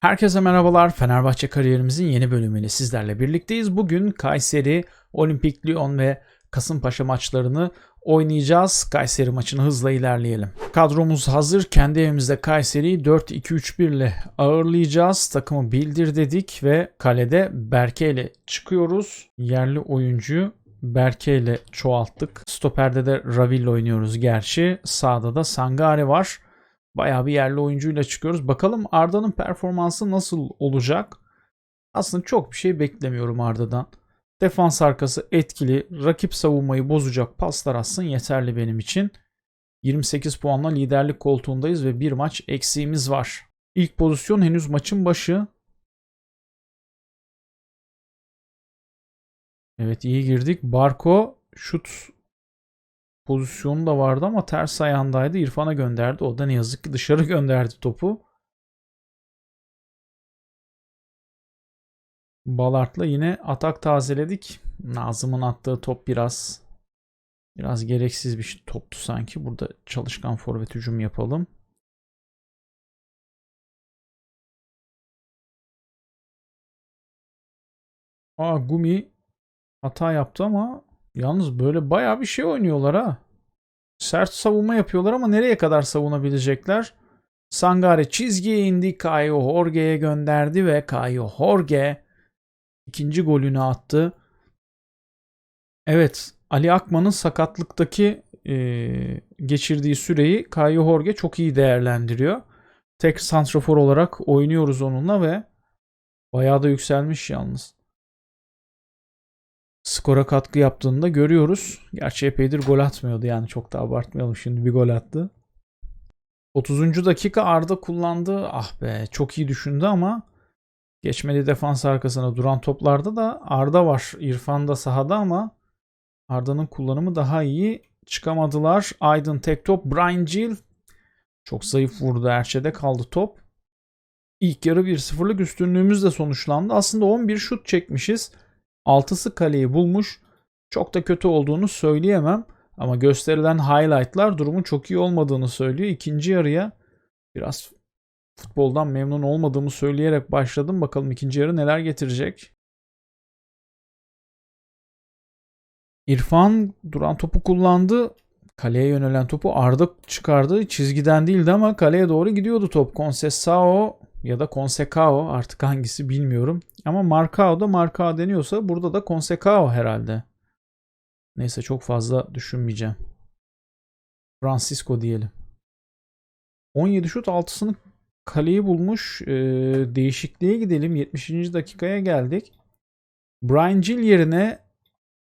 Herkese merhabalar. Fenerbahçe kariyerimizin yeni bölümüyle sizlerle birlikteyiz. Bugün Kayseri, Olimpik Lyon ve Kasımpaşa maçlarını oynayacağız. Kayseri maçını hızla ilerleyelim. Kadromuz hazır. Kendi evimizde Kayseri'yi 4-2-3-1 ile ağırlayacağız. Takımı bildir dedik ve kalede Berke ile çıkıyoruz. Yerli oyuncuyu Berke ile çoğalttık. Stoperde de Ravil'le oynuyoruz gerçi. Sağda da Sangare var. Bayağı bir yerli oyuncuyla çıkıyoruz. Bakalım Arda'nın performansı nasıl olacak? Aslında çok bir şey beklemiyorum Arda'dan. Defans arkası etkili, rakip savunmayı bozacak paslar atsın yeterli benim için. 28 puanla liderlik koltuğundayız ve bir maç eksiğimiz var. İlk pozisyon henüz maçın başı. Evet iyi girdik. Barko şut pozisyonu da vardı ama ters ayağındaydı. İrfan'a gönderdi. O da ne yazık ki dışarı gönderdi topu. Balart'la yine atak tazeledik. Nazım'ın attığı top biraz biraz gereksiz bir toptu sanki. Burada çalışkan forvet hücum yapalım. Aa Gumi hata yaptı ama yalnız böyle bayağı bir şey oynuyorlar ha. Sert savunma yapıyorlar ama nereye kadar savunabilecekler? Sangare çizgiye indi. Caio Jorge'ye gönderdi ve Caio Jorge ikinci golünü attı. Evet Ali Akman'ın sakatlıktaki e, geçirdiği süreyi Caio Jorge çok iyi değerlendiriyor. Tek santrafor olarak oynuyoruz onunla ve bayağı da yükselmiş yalnız. Skora katkı yaptığını da görüyoruz. Gerçi epeydir gol atmıyordu yani çok da abartmayalım şimdi bir gol attı. 30. dakika Arda kullandı. Ah be çok iyi düşündü ama geçmedi defans arkasına duran toplarda da Arda var. İrfan da sahada ama Arda'nın kullanımı daha iyi. Çıkamadılar. Aydın tek top. Brian Gill çok zayıf vurdu. Erçe'de kaldı top. İlk yarı 1-0'lık üstünlüğümüzle sonuçlandı. Aslında 11 şut çekmişiz. 6'sı kaleyi bulmuş. Çok da kötü olduğunu söyleyemem. Ama gösterilen highlightlar durumun çok iyi olmadığını söylüyor. İkinci yarıya biraz futboldan memnun olmadığımı söyleyerek başladım. Bakalım ikinci yarı neler getirecek. İrfan duran topu kullandı. Kaleye yönelen topu Arda çıkardı. Çizgiden değildi ama kaleye doğru gidiyordu top. Concesao ya da Consecao artık hangisi bilmiyorum. Ama Marcao da Marcao deniyorsa burada da Consecao herhalde. Neyse çok fazla düşünmeyeceğim. Francisco diyelim. 17 şut 6'sını kaleyi bulmuş. Ee, değişikliğe gidelim. 70. dakikaya geldik. Brian Gill yerine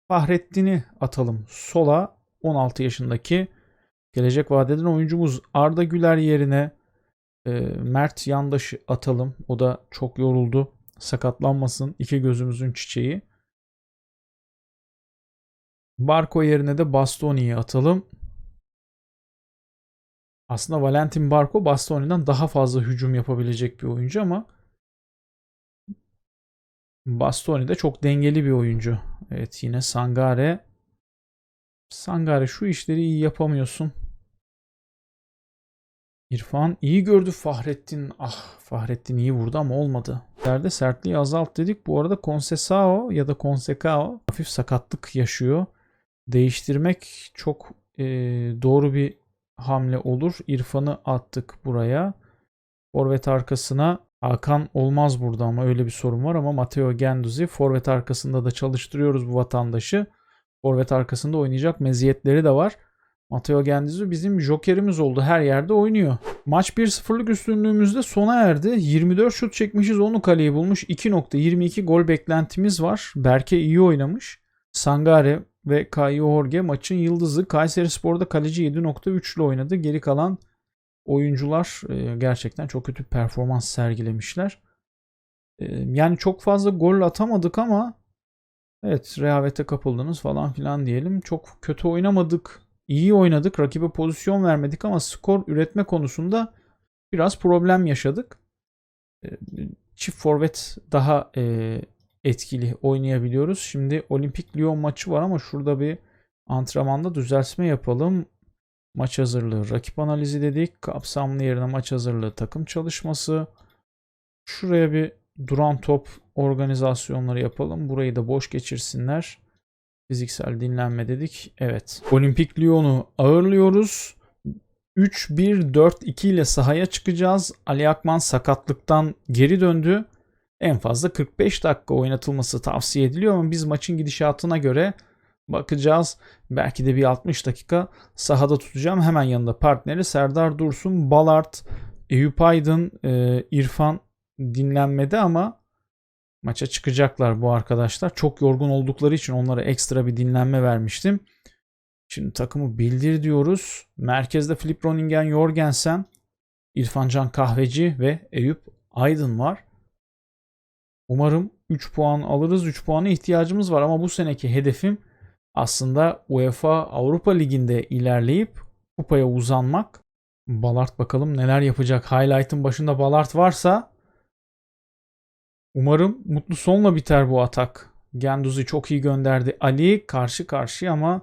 Fahrettin'i atalım. Sola 16 yaşındaki gelecek vadeden oyuncumuz Arda Güler yerine e, Mert Yandaş'ı atalım. O da çok yoruldu. Sakatlanmasın. İki gözümüzün çiçeği. Barco yerine de Bastoni'yi atalım. Aslında Valentin Barco Bastoni'den daha fazla hücum yapabilecek bir oyuncu ama Bastoni de çok dengeli bir oyuncu. Evet yine Sangare. Sangare şu işleri iyi yapamıyorsun. İrfan iyi gördü Fahrettin. Ah Fahrettin iyi vurdu ama olmadı. Derde sertliği azalt dedik. Bu arada Concesao ya da Consecao hafif sakatlık yaşıyor. Değiştirmek çok e, doğru bir hamle olur. İrfan'ı attık buraya. Forvet arkasına Hakan olmaz burada ama öyle bir sorun var ama Matteo Genduzi forvet arkasında da çalıştırıyoruz bu vatandaşı. Forvet arkasında oynayacak meziyetleri de var. Matteo Genduzi bizim jokerimiz oldu. Her yerde oynuyor. Maç 1-0'lık üstünlüğümüzde sona erdi. 24 şut çekmişiz. Onu kaleyi bulmuş. 2.22 gol beklentimiz var. Berke iyi oynamış. Sangare ve Caio Jorge maçın yıldızı. Kayseri Spor'da kaleci 7.3 ile oynadı. Geri kalan oyuncular e, gerçekten çok kötü performans sergilemişler. E, yani çok fazla gol atamadık ama evet rehavete kapıldınız falan filan diyelim. Çok kötü oynamadık. İyi oynadık. Rakibe pozisyon vermedik ama skor üretme konusunda biraz problem yaşadık. E, çift forvet daha etkili oynayabiliyoruz. Şimdi Olimpik Lyon maçı var ama şurada bir antrenmanda düzeltme yapalım. Maç hazırlığı, rakip analizi dedik. Kapsamlı yerine maç hazırlığı, takım çalışması. Şuraya bir duran top organizasyonları yapalım. Burayı da boş geçirsinler. Fiziksel dinlenme dedik. Evet. Olimpik Lyon'u ağırlıyoruz. 3-1-4-2 ile sahaya çıkacağız. Ali Akman sakatlıktan geri döndü. En fazla 45 dakika oynatılması tavsiye ediliyor ama biz maçın gidişatına göre bakacağız. Belki de bir 60 dakika sahada tutacağım. Hemen yanında partneri Serdar Dursun, Balart, Eyüp Aydın, e, İrfan dinlenmede ama maça çıkacaklar bu arkadaşlar. Çok yorgun oldukları için onlara ekstra bir dinlenme vermiştim. Şimdi takımı bildir diyoruz. Merkezde Filip Roningen Jorgensen, İrfan Can Kahveci ve Eyüp Aydın var. Umarım 3 puan alırız. 3 puana ihtiyacımız var ama bu seneki hedefim aslında UEFA Avrupa Ligi'nde ilerleyip kupaya uzanmak. Balart bakalım neler yapacak. Highlight'ın başında Balart varsa umarım mutlu sonla biter bu atak. Genduz'i çok iyi gönderdi. Ali karşı karşıya ama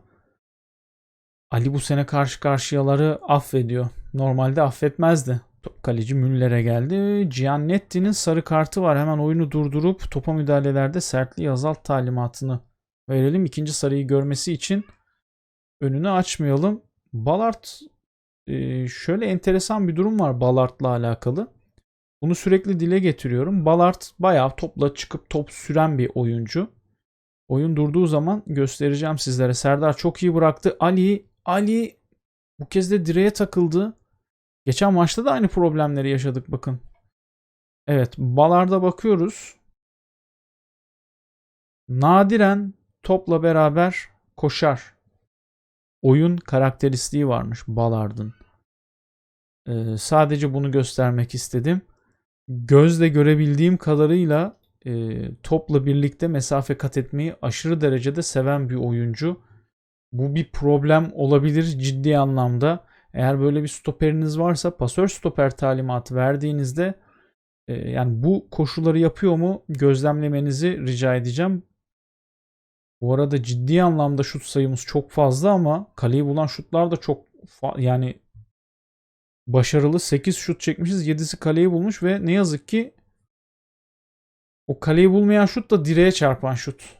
Ali bu sene karşı karşıyaları affediyor. Normalde affetmezdi. Top kaleci Müller'e geldi. Giannetti'nin sarı kartı var. Hemen oyunu durdurup topa müdahalelerde sertliği azalt talimatını verelim. İkinci sarıyı görmesi için önünü açmayalım. Ballard e, şöyle enteresan bir durum var Ballard'la alakalı. Bunu sürekli dile getiriyorum. Ballard bayağı topla çıkıp top süren bir oyuncu. Oyun durduğu zaman göstereceğim sizlere. Serdar çok iyi bıraktı. Ali Ali bu kez de direğe takıldı. Geçen maçta da aynı problemleri yaşadık bakın. Evet, Balar'da bakıyoruz. Nadiren topla beraber koşar. Oyun karakteristiği varmış Ballard'ın. Ee, sadece bunu göstermek istedim. Gözle görebildiğim kadarıyla e, topla birlikte mesafe kat etmeyi aşırı derecede seven bir oyuncu. Bu bir problem olabilir ciddi anlamda. Eğer böyle bir stoperiniz varsa pasör stoper talimatı verdiğinizde e, yani bu koşulları yapıyor mu gözlemlemenizi rica edeceğim. Bu arada ciddi anlamda şut sayımız çok fazla ama kaleyi bulan şutlar da çok yani başarılı. 8 şut çekmişiz. 7'si kaleyi bulmuş ve ne yazık ki o kaleyi bulmayan şut da direğe çarpan şut.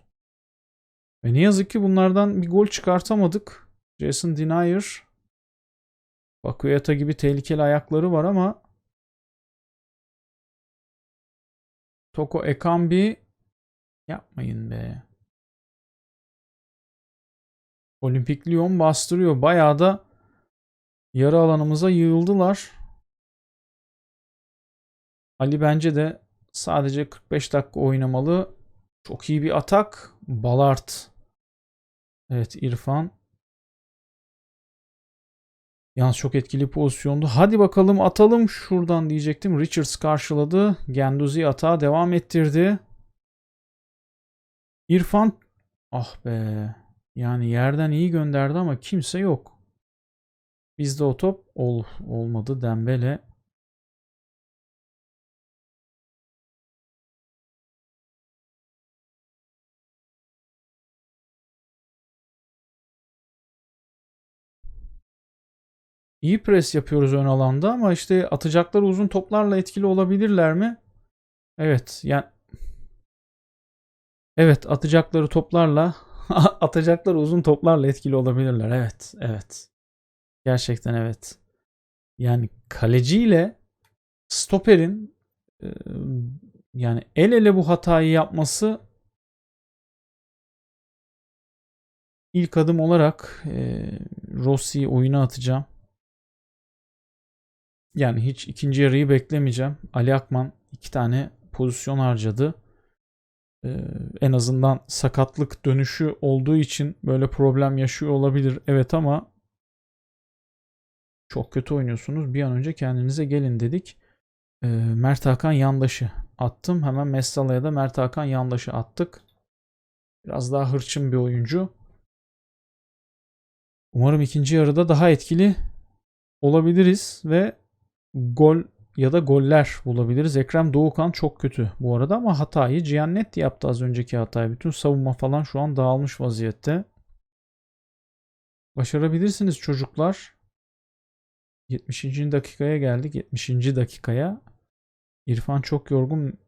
Ve ne yazık ki bunlardan bir gol çıkartamadık. Jason Denier Bakuyata gibi tehlikeli ayakları var ama Toko Ekambi yapmayın be. Olimpik Lyon bastırıyor. Bayağı da yarı alanımıza yığıldılar. Ali bence de sadece 45 dakika oynamalı. Çok iyi bir atak. Balart. Evet İrfan. Yalnız çok etkili pozisyondu. Hadi bakalım atalım şuradan diyecektim. Richards karşıladı. Genduzi atağa devam ettirdi. İrfan ah be. Yani yerden iyi gönderdi ama kimse yok. Bizde o top ol, olmadı. Dembele İyi pres yapıyoruz ön alanda ama işte atacakları uzun toplarla etkili olabilirler mi? Evet. Yani Evet, atacakları toplarla atacakları uzun toplarla etkili olabilirler. Evet, evet. Gerçekten evet. Yani kaleciyle stoperin yani el ele bu hatayı yapması ilk adım olarak e, Rossi'yi oyuna atacağım. Yani hiç ikinci yarıyı beklemeyeceğim. Ali Akman iki tane pozisyon harcadı. Ee, en azından sakatlık dönüşü olduğu için böyle problem yaşıyor olabilir. Evet ama çok kötü oynuyorsunuz. Bir an önce kendinize gelin dedik. Ee, Mert Hakan yandaşı attım. Hemen Messala'ya da Mert Hakan yandaşı attık. Biraz daha hırçın bir oyuncu. Umarım ikinci yarıda daha etkili olabiliriz ve gol ya da goller bulabiliriz. Ekrem Doğukan çok kötü bu arada ama hatayı Giannetti yaptı az önceki hatayı. Bütün savunma falan şu an dağılmış vaziyette. Başarabilirsiniz çocuklar. 70. dakikaya geldik. 70. dakikaya. İrfan çok yorgun.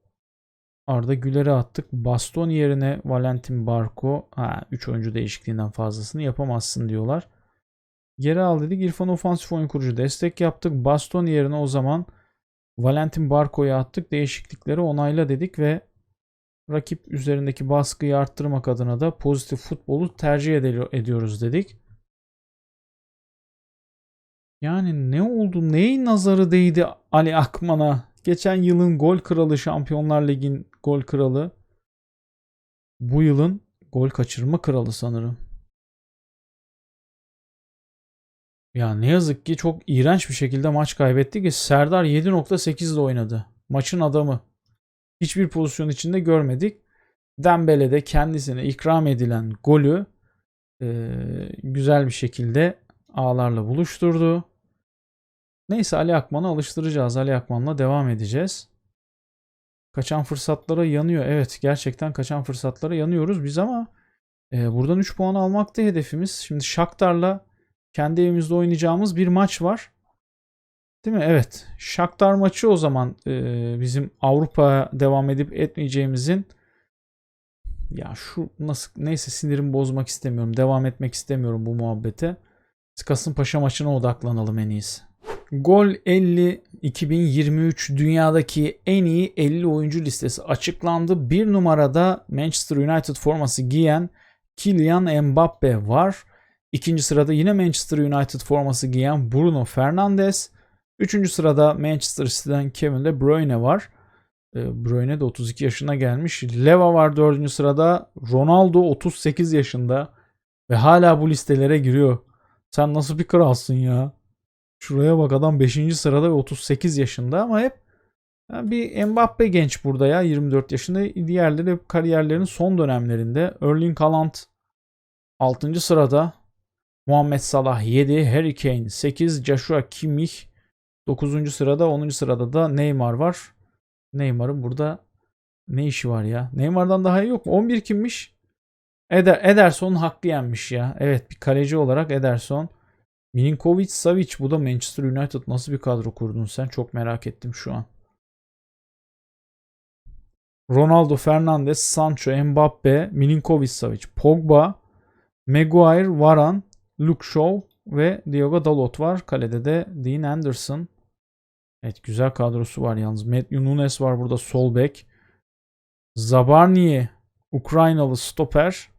Arda Güler'e attık. Baston yerine Valentin Barco. Ha, 3 oyuncu değişikliğinden fazlasını yapamazsın diyorlar. Geri al dedik. İrfan ofansif oyun kurucu destek yaptık. Baston yerine o zaman Valentin Barco'yu attık. Değişiklikleri onayla dedik ve rakip üzerindeki baskıyı arttırmak adına da pozitif futbolu tercih ediyoruz dedik. Yani ne oldu? Neyin nazarı değdi Ali Akman'a? Geçen yılın gol kralı, Şampiyonlar Ligi'nin gol kralı. Bu yılın gol kaçırma kralı sanırım. Ya ne yazık ki çok iğrenç bir şekilde maç kaybetti ki Serdar 7.8 ile oynadı. Maçın adamı. Hiçbir pozisyon içinde görmedik. Dembele de kendisine ikram edilen golü e, güzel bir şekilde ağlarla buluşturdu. Neyse Ali Akman'ı alıştıracağız. Ali Akman'la devam edeceğiz. Kaçan fırsatlara yanıyor. Evet gerçekten kaçan fırsatlara yanıyoruz biz ama e, buradan 3 puan almak da hedefimiz. Şimdi Shakhtar'la kendi evimizde oynayacağımız bir maç var. Değil mi? Evet. Shakhtar maçı o zaman e, bizim Avrupa'ya devam edip etmeyeceğimizin ya şu nasıl neyse sinirimi bozmak istemiyorum. Devam etmek istemiyorum bu muhabbete. Kasımpaşa maçına odaklanalım en iyisi. Gol 50 2023 dünyadaki en iyi 50 oyuncu listesi açıklandı. Bir numarada Manchester United forması giyen Kylian Mbappe var. İkinci sırada yine Manchester United forması giyen Bruno Fernandes. Üçüncü sırada Manchester City'den Kevin De Bruyne var. E, Bruyne de 32 yaşına gelmiş. Leva var dördüncü sırada. Ronaldo 38 yaşında. Ve hala bu listelere giriyor. Sen nasıl bir kralsın ya? Şuraya bak adam 5. sırada ve 38 yaşında ama hep yani bir Mbappe genç burada ya 24 yaşında. Diğerleri hep kariyerlerinin son dönemlerinde. Erling Haaland 6. sırada. Muhammed Salah 7, Harry Kane 8, Joshua Kimmich 9. sırada, 10. sırada da Neymar var. Neymar'ın burada ne işi var ya? Neymar'dan daha iyi yok mu? 11 kimmiş? Eder, Ederson hakkı yenmiş ya. Evet bir kaleci olarak Ederson. Milinkovic Savic bu da Manchester United nasıl bir kadro kurdun sen? Çok merak ettim şu an. Ronaldo, Fernandes, Sancho, Mbappe, Milinkovic Savic, Pogba, Maguire, Varane, Luke Shaw ve Diogo Dalot var. Kalede de Dean Anderson. Evet güzel kadrosu var yalnız. Matthew Nunes var burada sol bek. Zabarnie Ukraynalı stoper.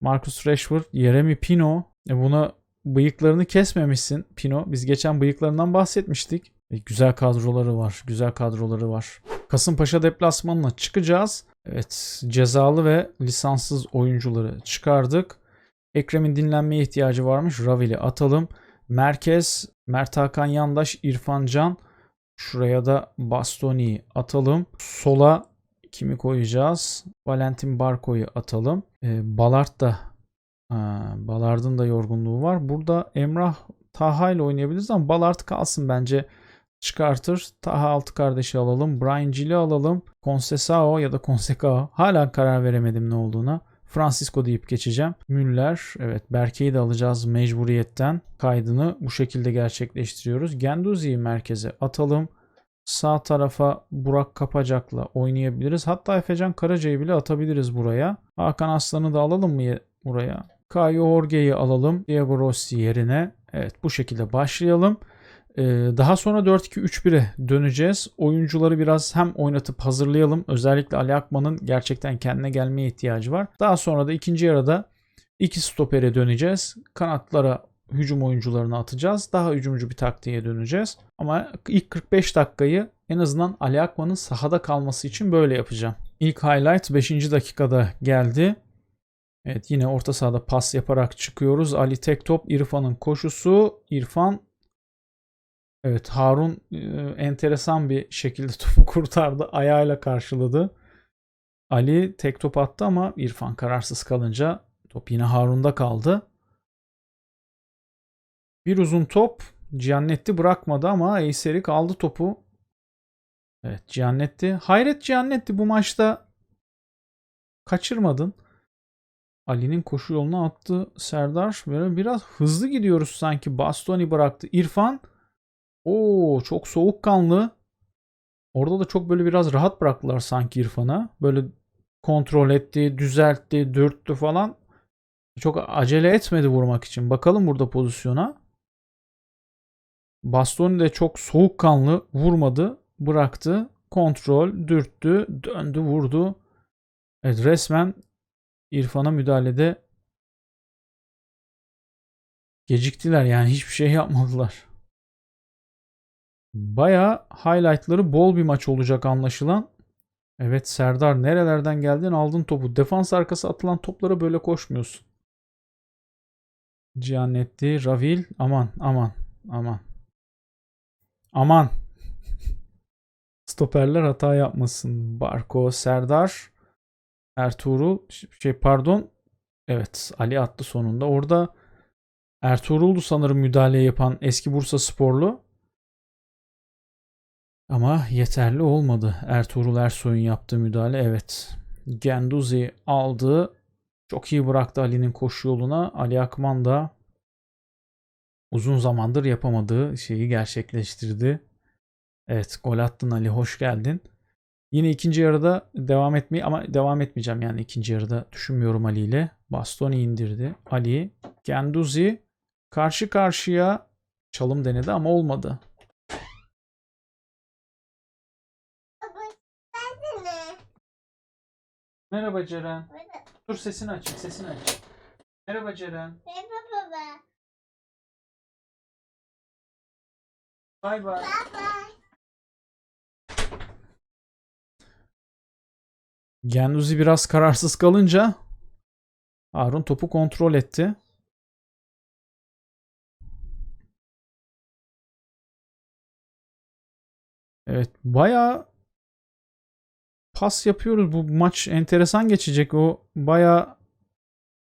Marcus Rashford, Jeremy Pino. E buna bıyıklarını kesmemişsin Pino. Biz geçen bıyıklarından bahsetmiştik. E güzel kadroları var. Güzel kadroları var. Kasımpaşa deplasmanına çıkacağız. Evet cezalı ve lisanssız oyuncuları çıkardık. Ekrem'in dinlenmeye ihtiyacı varmış. Ravil'i atalım. Merkez Mert Hakan Yandaş, İrfan Can. Şuraya da Bastoni'yi atalım. Sola kimi koyacağız? Valentin Barco'yu atalım. Ee, Balart da ha, Balard'ın da yorgunluğu var. Burada Emrah Taha ile oynayabiliriz ama Balart kalsın bence çıkartır. Taha altı kardeşi alalım. Brian Gill'i alalım. Concesao ya da Consecao. Hala karar veremedim ne olduğuna. Francisco deyip geçeceğim. Müller, evet Berke'yi de alacağız mecburiyetten. Kaydını bu şekilde gerçekleştiriyoruz. Genduzi'yi merkeze atalım. Sağ tarafa Burak Kapacak'la oynayabiliriz. Hatta Efecan Karaca'yı bile atabiliriz buraya. Hakan Aslan'ı da alalım mı buraya? Caio Jorge'yi alalım. Diego Rossi yerine. Evet bu şekilde başlayalım. Ee, daha sonra 4-2-3-1'e döneceğiz. Oyuncuları biraz hem oynatıp hazırlayalım. Özellikle Ali Akman'ın gerçekten kendine gelmeye ihtiyacı var. Daha sonra da ikinci yarıda iki stopere döneceğiz. Kanatlara hücum oyuncularını atacağız. Daha hücumcu bir taktiğe döneceğiz. Ama ilk 45 dakikayı en azından Ali Akman'ın sahada kalması için böyle yapacağım. İlk highlight 5. dakikada geldi. Evet yine orta sahada pas yaparak çıkıyoruz. Ali tek top İrfan'ın koşusu. İrfan Evet Harun e, enteresan bir şekilde topu kurtardı. Ayağıyla karşıladı. Ali tek top attı ama İrfan kararsız kalınca top yine Harun'da kaldı. Bir uzun top Giannetti bırakmadı ama Eyserik aldı topu. Evet Giannetti. Hayret Giannetti bu maçta kaçırmadın. Ali'nin koşu yoluna attı Serdar. Böyle biraz hızlı gidiyoruz sanki. Bastoni bıraktı. İrfan Oo çok soğukkanlı. Orada da çok böyle biraz rahat bıraktılar sanki İrfan'a. Böyle kontrol etti, düzeltti, dürttü falan. Çok acele etmedi vurmak için. Bakalım burada pozisyona. Bastoni de çok soğukkanlı vurmadı. Bıraktı. Kontrol, dürttü, döndü, vurdu. Evet resmen İrfan'a müdahalede geciktiler yani hiçbir şey yapmadılar. Baya highlightları bol bir maç olacak anlaşılan. Evet Serdar nerelerden geldin aldın topu. Defans arkası atılan toplara böyle koşmuyorsun. Giannetti, Ravil aman aman aman. Aman. Stoperler hata yapmasın. Barko, Serdar, Ertuğrul şey pardon. Evet Ali attı sonunda. Orada Ertuğrul'du sanırım müdahale yapan eski Bursa sporlu. Ama yeterli olmadı. Ertuğrul Ersoy'un yaptığı müdahale evet. Genduzi aldı. Çok iyi bıraktı Ali'nin koşu yoluna. Ali Akman da uzun zamandır yapamadığı şeyi gerçekleştirdi. Evet gol attın Ali hoş geldin. Yine ikinci yarıda devam etmeyi ama devam etmeyeceğim yani ikinci yarıda düşünmüyorum Ali ile. Bastoni indirdi. Ali Genduzi karşı karşıya çalım denedi ama olmadı. Merhaba Ceren. Dur sesini aç, sesini aç. Merhaba Ceren. Merhaba baba. Bay bay. Baba. Genduzi biraz kararsız kalınca Harun topu kontrol etti. Evet bayağı pas yapıyoruz. Bu maç enteresan geçecek. O bayağı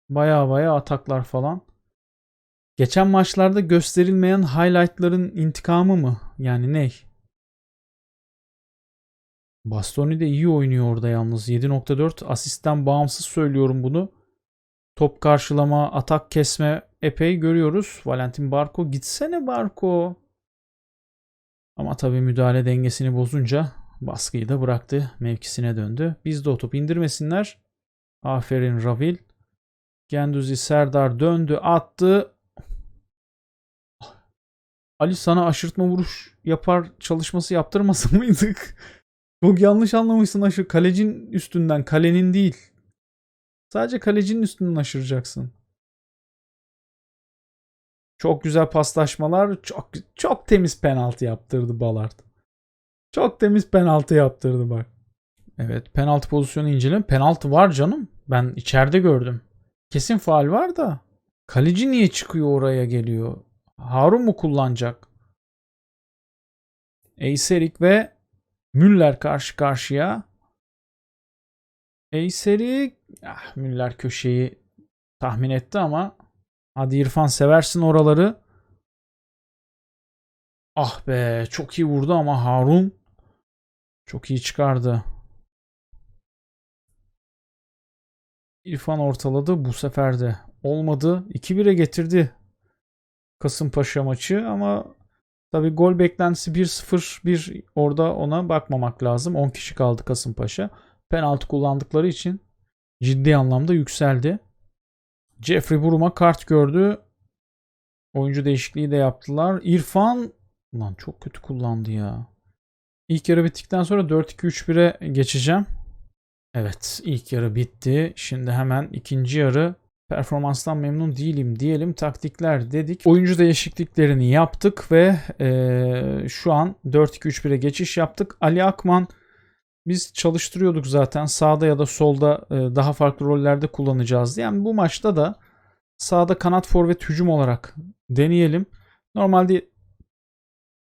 bayağı bayağı ataklar falan. Geçen maçlarda gösterilmeyen highlightların intikamı mı? Yani ne? Bastoni de iyi oynuyor orada yalnız. 7.4 asistten bağımsız söylüyorum bunu. Top karşılama, atak kesme epey görüyoruz. Valentin Barco gitsene Barco. Ama tabii müdahale dengesini bozunca baskıyı da bıraktı. Mevkisine döndü. Biz de o top indirmesinler. Aferin Ravil. Genduzi Serdar döndü attı. Ali sana aşırtma vuruş yapar çalışması yaptırmasın mıydık? Çok yanlış anlamışsın aşır. Kalecin üstünden, kalenin değil. Sadece kalecinin üstünden aşıracaksın. Çok güzel paslaşmalar. Çok çok temiz penaltı yaptırdı Ballard. Çok temiz penaltı yaptırdı bak. Evet penaltı pozisyonu inceledim. Penaltı var canım. Ben içeride gördüm. Kesin faal var da. Kaleci niye çıkıyor oraya geliyor? Harun mu kullanacak? Eyserik ve Müller karşı karşıya. Eyserik ah, Müller köşeyi tahmin etti ama hadi İrfan seversin oraları. Ah be çok iyi vurdu ama Harun çok iyi çıkardı. İrfan ortaladı bu sefer de. Olmadı. 2-1'e getirdi Kasımpaşa maçı ama tabi gol beklentisi 1-0 bir orada ona bakmamak lazım. 10 kişi kaldı Kasımpaşa. Penaltı kullandıkları için ciddi anlamda yükseldi. Jeffrey Buruma kart gördü. Oyuncu değişikliği de yaptılar. İrfan lan çok kötü kullandı ya. İlk yarı bittikten sonra 4-2-3-1'e geçeceğim. Evet ilk yarı bitti. Şimdi hemen ikinci yarı performanstan memnun değilim diyelim. Taktikler dedik. Oyuncu değişikliklerini yaptık ve e, şu an 4-2-3-1'e geçiş yaptık. Ali Akman biz çalıştırıyorduk zaten sağda ya da solda e, daha farklı rollerde kullanacağız. Yani bu maçta da sağda kanat forvet hücum olarak deneyelim. Normalde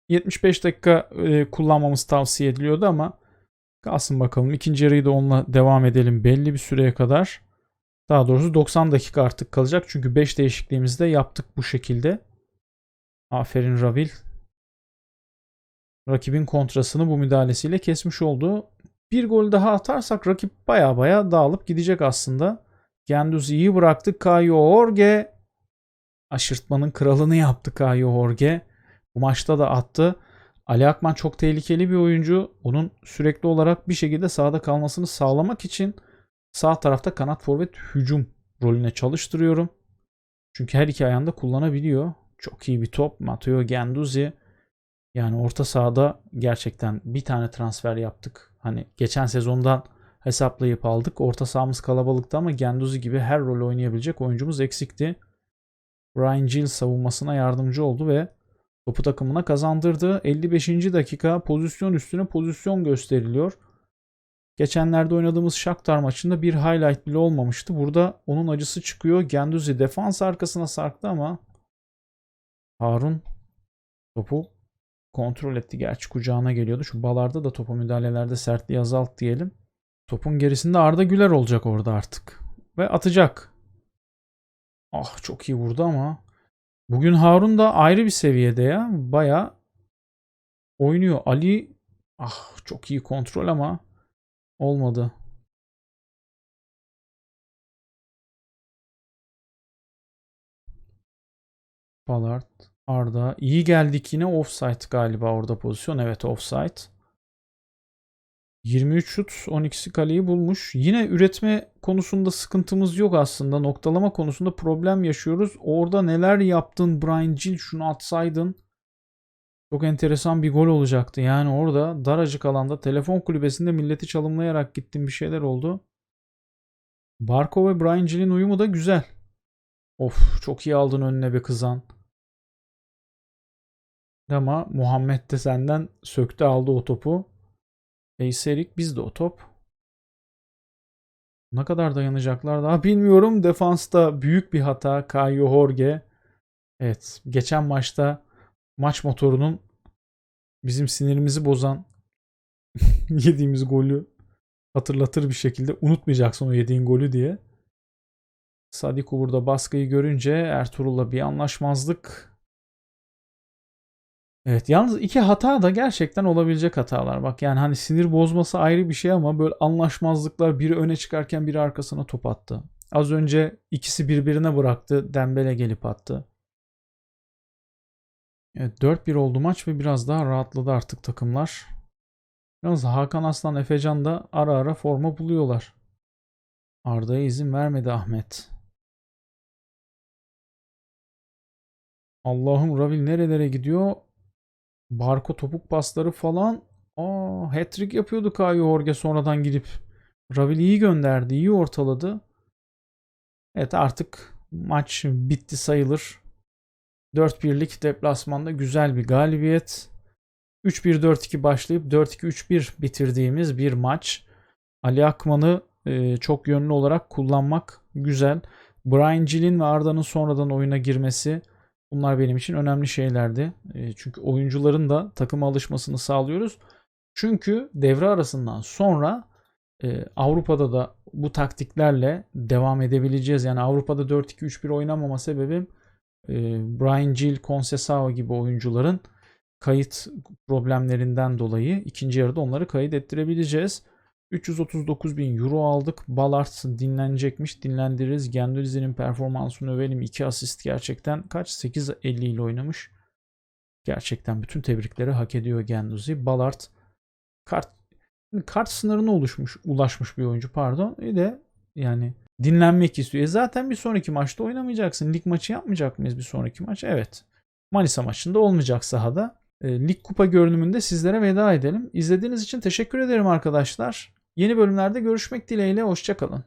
75 dakika e, kullanmamız tavsiye ediliyordu ama kalsın bakalım. İkinci yarıyı da onunla devam edelim belli bir süreye kadar. Daha doğrusu 90 dakika artık kalacak. Çünkü 5 değişikliğimizi de yaptık bu şekilde. Aferin Ravil. Rakibin kontrasını bu müdahalesiyle kesmiş oldu. Bir gol daha atarsak rakip baya baya dağılıp gidecek aslında. Genduz iyi bıraktı. Kayo Orge aşırtmanın kralını yaptı Kayo Orge. Bu maçta da attı. Ali Akman çok tehlikeli bir oyuncu. Onun sürekli olarak bir şekilde sahada kalmasını sağlamak için sağ tarafta kanat forvet hücum rolüne çalıştırıyorum. Çünkü her iki ayağında kullanabiliyor. Çok iyi bir top. Matteo Genduzi. Yani orta sahada gerçekten bir tane transfer yaptık. Hani geçen sezondan hesaplayıp aldık. Orta sahamız kalabalıktı ama Genduzi gibi her rol oynayabilecek oyuncumuz eksikti. Ryan Gill savunmasına yardımcı oldu ve topu takımına kazandırdı. 55. dakika pozisyon üstüne pozisyon gösteriliyor. Geçenlerde oynadığımız Shakhtar maçında bir highlight bile olmamıştı. Burada onun acısı çıkıyor. Genduzi defans arkasına sarktı ama Harun topu kontrol etti. Gerçi kucağına geliyordu. Şu balarda da topa müdahalelerde sertliği azalt diyelim. Topun gerisinde Arda Güler olacak orada artık. Ve atacak. Ah çok iyi vurdu ama. Bugün Harun da ayrı bir seviyede ya. Baya oynuyor. Ali ah çok iyi kontrol ama olmadı. Ballard, Arda. iyi geldik yine offside galiba orada pozisyon. Evet offside. 23 şut 12'si kaleyi bulmuş. Yine üretme konusunda sıkıntımız yok aslında. Noktalama konusunda problem yaşıyoruz. Orada neler yaptın Brian Gill şunu atsaydın. Çok enteresan bir gol olacaktı. Yani orada daracık alanda telefon kulübesinde milleti çalımlayarak gittim bir şeyler oldu. Barco ve Brian Gill'in uyumu da güzel. Of çok iyi aldın önüne be kızan. Ama Muhammed de senden söktü aldı o topu. Eyserik bizde o top. Ne kadar dayanacaklar daha bilmiyorum. Defansta büyük bir hata. Caio Jorge. Evet. Geçen maçta maç motorunun bizim sinirimizi bozan yediğimiz golü hatırlatır bir şekilde unutmayacaksın o yediğin golü diye. Sadiku burada baskıyı görünce Ertuğrul'la bir anlaşmazlık Evet yalnız iki hata da gerçekten olabilecek hatalar. Bak yani hani sinir bozması ayrı bir şey ama böyle anlaşmazlıklar biri öne çıkarken biri arkasına top attı. Az önce ikisi birbirine bıraktı. Dembele gelip attı. Evet 4-1 oldu maç ve biraz daha rahatladı artık takımlar. Yalnız Hakan Aslan Efecan da ara ara forma buluyorlar. Arda'ya izin vermedi Ahmet. Allah'ım Ravil nerelere gidiyor? Barko topuk pasları falan. Aa, hat-trick yapıyordu Kayo Jorge sonradan gidip. Ravil iyi gönderdi, iyi ortaladı. Evet artık maç bitti sayılır. 4-1'lik deplasmanda güzel bir galibiyet. 3-1-4-2 başlayıp 4-2-3-1 bitirdiğimiz bir maç. Ali Akman'ı e, çok yönlü olarak kullanmak güzel. Brian Gill'in ve Arda'nın sonradan oyuna girmesi Bunlar benim için önemli şeylerdi. E, çünkü oyuncuların da takıma alışmasını sağlıyoruz. Çünkü devre arasından sonra e, Avrupa'da da bu taktiklerle devam edebileceğiz. Yani Avrupa'da 4-2-3-1 oynamama sebebim Brian Gill, Conceição gibi oyuncuların kayıt problemlerinden dolayı ikinci yarıda onları kayıt ettirebileceğiz. 339 bin euro aldık. Ballard dinlenecekmiş. Dinlendiririz. Genduzi'nin performansını övelim. 2 asist gerçekten. Kaç? 8.50 ile oynamış. Gerçekten bütün tebrikleri hak ediyor Genduzi. Ballard kart kart sınırına oluşmuş, ulaşmış bir oyuncu pardon. Bir de yani dinlenmek istiyor. E zaten bir sonraki maçta oynamayacaksın. Lig maçı yapmayacak mıyız bir sonraki maç? Evet. Manisa maçında olmayacak sahada. E, Lig Kupa görünümünde sizlere veda edelim. İzlediğiniz için teşekkür ederim arkadaşlar. Yeni bölümlerde görüşmek dileğiyle. Hoşçakalın.